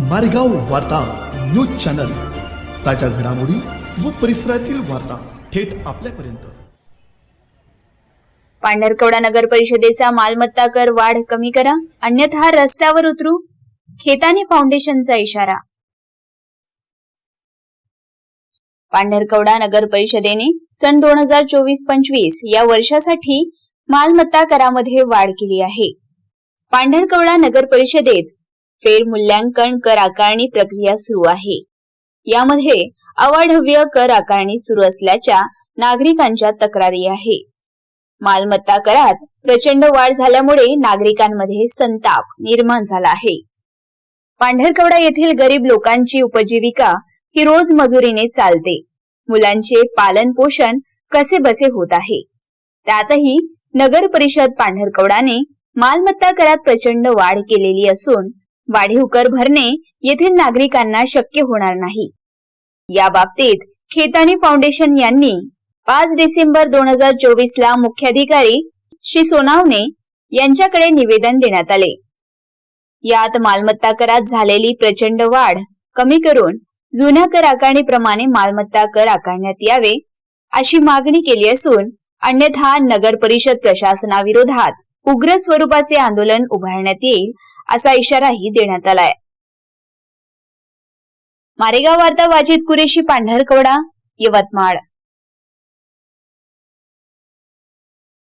मारेगाव वार्ता news channel. ताज्या घडामोडी व परिसरातील वार्ता थेट आपल्यापर्यंत. पांढरकवडा नगर परिषदेचा मालमत्ता कर वाढ कमी करा अन्यथा रस्त्यावर उतरू खेताने फाउंडेशनचा इशारा. पांढरकवडा नगर परिषदेने सन दोन हजार चोवीस पंचवीस या वर्षासाठी मालमत्ता करामध्ये वाढ केली आहे. पांढरकवडा नगर परिषदेत फेरमूल्यांकन कर आकारणी प्रक्रिया सुरू आहे. यामध्ये अवाढव्य कर आकारणी सुरू असल्याच्या नागरिकांच्या तक्रारी आहे. मालमत्ता करात प्रचंड वाढ झाल्यामुळे नागरिकांमध्ये संताप निर्माण झाला आहे. पांढरकवडा येथील गरीब लोकांची उपजीविका ही रोज मजुरीने चालते. मुलांचे पालन पोषण कसे बसे होत आहे? त्यातही नगर परिषद पांढरकवडाने मालमत्ता करात प्रचंड वाढ केलेली असून वाढीव कर भरणे येथील नागरिकांना शक्य होणार नाही. या बाबतीत खेतानी फाउंडेशन यांनी पाच डिसेंबर दोन हजार चोवीस ला मुख्याधिकारी श्री सोनावणे यांच्याकडे निवेदन देण्यात आले. यात मालमत्ता करात झालेली प्रचंड वाढ कमी करून जुन्या कर आकारणीप्रमाणे मालमत्ता कर आकारण्यात यावे अशी मागणी केली असून अन्यथा नगर परिषद प्रशासनाविरोधात उग्र स्वरूपाचे आंदोलन उभारण्यात येईल असा इशाराही देण्यात आलाय. मारेगाव वार्ता वाजिद कुरेशी पांढरकवडा यवतमाळ.